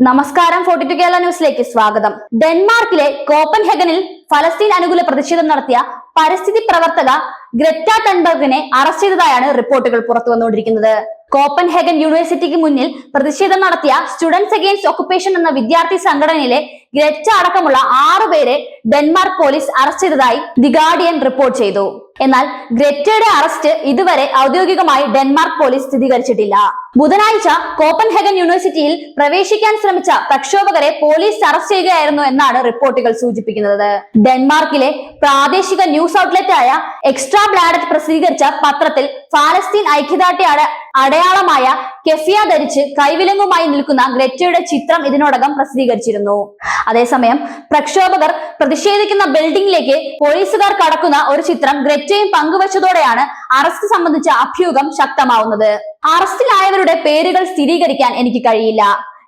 നമസ്കാരം forty to Kerala ന്യൂസിലേക്ക് സ്വാഗതം. ഡെൻമാർക്കിലെ കോപ്പൻഹെഗനിൽ ഫലസ്തീൻ അനുകൂല പ്രതിഷേധം നടത്തിയ പരിസ്ഥിതി പ്രവർത്തക ഗ്രറ്റ ടൺബർഗിനെ അറസ്റ്റ് ചെയ്തതായാണ് റിപ്പോർട്ടുകൾ പുറത്തു വന്നുകൊണ്ടിരിക്കുന്നത്. കോപ്പൻഹെഗൻ യൂണിവേഴ്സിറ്റിക്ക് മുന്നിൽ പ്രതിഷേധം നടത്തിയ സ്റ്റുഡൻസ് അഗെയിൻസ്റ്റ് ഒക്കുപേഷൻ എന്ന വിദ്യാർത്ഥി സംഘടനയിലെ ഗ്രറ്റ അടക്കമുള്ള ആറുപേരെ ഡെൻമാർക്ക് പോലീസ് അറസ്റ്റ് ചെയ്തതായി ദി ഗാർഡിയൻ റിപ്പോർട്ട് ചെയ്തു. എന്നാൽ ഗ്രെറ്റയുടെ അറസ്റ്റ് ഇതുവരെ ഔദ്യോഗികമായി ഡെൻമാർക്ക് പോലീസ് സ്ഥിരീകരിച്ചിട്ടില്ല. ബുധനാഴ്ച കോപ്പൻഹെഗൻ യൂണിവേഴ്സിറ്റിയിൽ പ്രവേശിക്കാൻ ശ്രമിച്ച പ്രക്ഷോഭകരെ പോലീസ് അറസ്റ്റ് ചെയ്യുകയായിരുന്നു എന്നാണ് റിപ്പോർട്ടുകൾ സൂചിപ്പിക്കുന്നത്. ഡെൻമാർക്കിലെ പ്രാദേശിക ന്യൂസ് ഔട്ട്ലെറ്റ് ആയ എക്സ്ട്രാ ബ്ലാഡറ്റ് പ്രസിദ്ധീകരിച്ച പത്രത്തിൽ ഫാലസ്തീൻ ഐക്യദാർഢ്യ അട അടയാളമായ കെഫിയ ധരിച്ച് കൈവിലങ്ങുമായി നിൽക്കുന്ന ഗ്രെറ്റയുടെ ചിത്രം ഇതിനോടകം പ്രസിദ്ധീകരിച്ചിരുന്നു. അതേസമയം പ്രക്ഷോഭകർ പ്രതിഷേധിക്കുന്ന ബിൽഡിംഗിലേക്ക് പോലീസുകാർ കടക്കുന്ന ഒരു ചിത്രം ഗ്രറ്റയും പങ്കുവച്ചതോടെയാണ് അറസ്റ്റ് സംബന്ധിച്ച അഭ്യൂഹം ശക്തമാവുന്നത്. അറസ്റ്റിലായവരുടെ പേരുകൾ സ്ഥിരീകരിക്കാൻ എനിക്ക് കഴിയില്ല.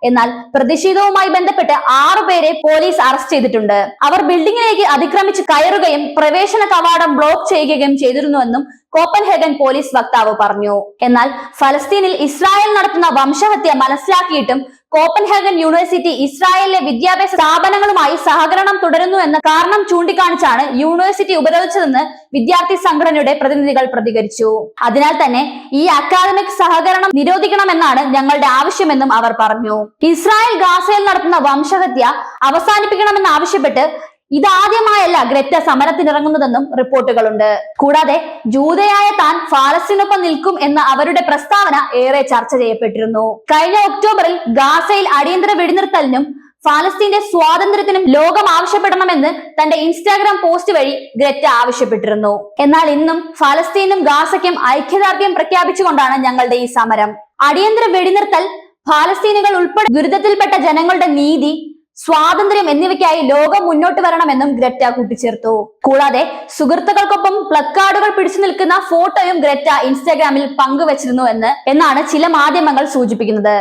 എന്നാൽ പ്രതിഷേധവുമായി ബന്ധപ്പെട്ട് ആറു പേരെ പോലീസ് അറസ്റ്റ് ചെയ്തിട്ടുണ്ട്. അവർ ബിൽഡിംഗിലേക്ക് അതിക്രമിച്ച് കയറുകയും പ്രവേശന കവാടം ബ്ലോക്ക് ചെയ്യുകയും ചെയ്തിരുന്നുവെന്നും കോപ്പൻഹേഗൻ പോലീസ് വക്താവ് പറഞ്ഞു. എന്നാൽ ഫലസ്തീനിൽ ഇസ്രായേൽ നടത്തുന്ന വംശഹത്യ മനസ്സിലാക്കിയിട്ടും കോപ്പൻഹേഗൻ യൂണിവേഴ്സിറ്റി ഇസ്രായേലിലെ വിദ്യാഭ്യാസ സ്ഥാപനങ്ങളുമായി സഹകരണം തുടരുന്നു എന്ന കാരണം ചൂണ്ടിക്കാണിച്ചാണ് യൂണിവേഴ്സിറ്റി ഉപരോധിച്ചതെന്ന് വിദ്യാർത്ഥി സംഘടനയുടെ പ്രതിനിധികൾ പ്രതികരിച്ചു. അതിനാൽ തന്നെ ഈ അക്കാദമിക് സഹകരണം നിരോധിക്കണമെന്നാണ് ഞങ്ങളുടെ ആവശ്യമെന്നും അവർ പറഞ്ഞു. ഇസ്രായേൽ ഗാസയിൽ നടത്തുന്ന വംശഹത്യ അവസാനിപ്പിക്കണമെന്ന് ആവശ്യപ്പെട്ട് ഇതാദ്യമായല്ല ഗ്രെറ്റ സമരത്തിനിറങ്ങുന്നതെന്നും റിപ്പോർട്ടുകളുണ്ട്. കൂടാതെ ജൂതയായ താൻ ഫാലസ്തീനൊപ്പം നിൽക്കും എന്ന അവരുടെ പ്രസ്താവന ഏറെ ചർച്ച ചെയ്യപ്പെട്ടിരുന്നു. കഴിഞ്ഞ ഒക്ടോബറിൽ ഗാസയിൽ അടിയന്തര വെടിനിർത്തലിനും ഫാലസ്തീന്റെ സ്വാതന്ത്ര്യത്തിനും ലോകം ആവശ്യപ്പെടണമെന്ന് തന്റെ ഇൻസ്റ്റാഗ്രാം പോസ്റ്റ് വഴി ഗ്രെറ്റ ആവശ്യപ്പെട്ടിരുന്നു. എന്നാൽ ഇന്നും ഫലസ്തീനും ഗാസയ്ക്കും ഐക്യദാർഢ്യം പ്രഖ്യാപിച്ചുകൊണ്ടാണ് ഞങ്ങളുടെ ഈ സമരം. അടിയന്തര വെടിനിർത്തൽ ഫാലസ്തീനുകൾ ഉൾപ്പെടെ ദുരിതത്തിൽപ്പെട്ട ജനങ്ങളുടെ നീതി സ്വാതന്ത്ര്യം എന്നിവയ്ക്കായി ലോകം മുന്നോട്ട് വരണമെന്നും ഗ്രറ്റ കൂട്ടിച്ചേർത്തു. കൂടാതെ സുഹൃത്തുക്കൾക്കൊപ്പം പ്ലക്കാർഡുകൾ പിടിച്ചു നിൽക്കുന്ന ഫോട്ടോയും ഗ്രറ്റ ഇൻസ്റ്റാഗ്രാമിൽ പങ്കുവച്ചിരുന്നു എന്ന് എന്നാണ് ചില മാധ്യമങ്ങൾ സൂചിപ്പിക്കുന്നത്.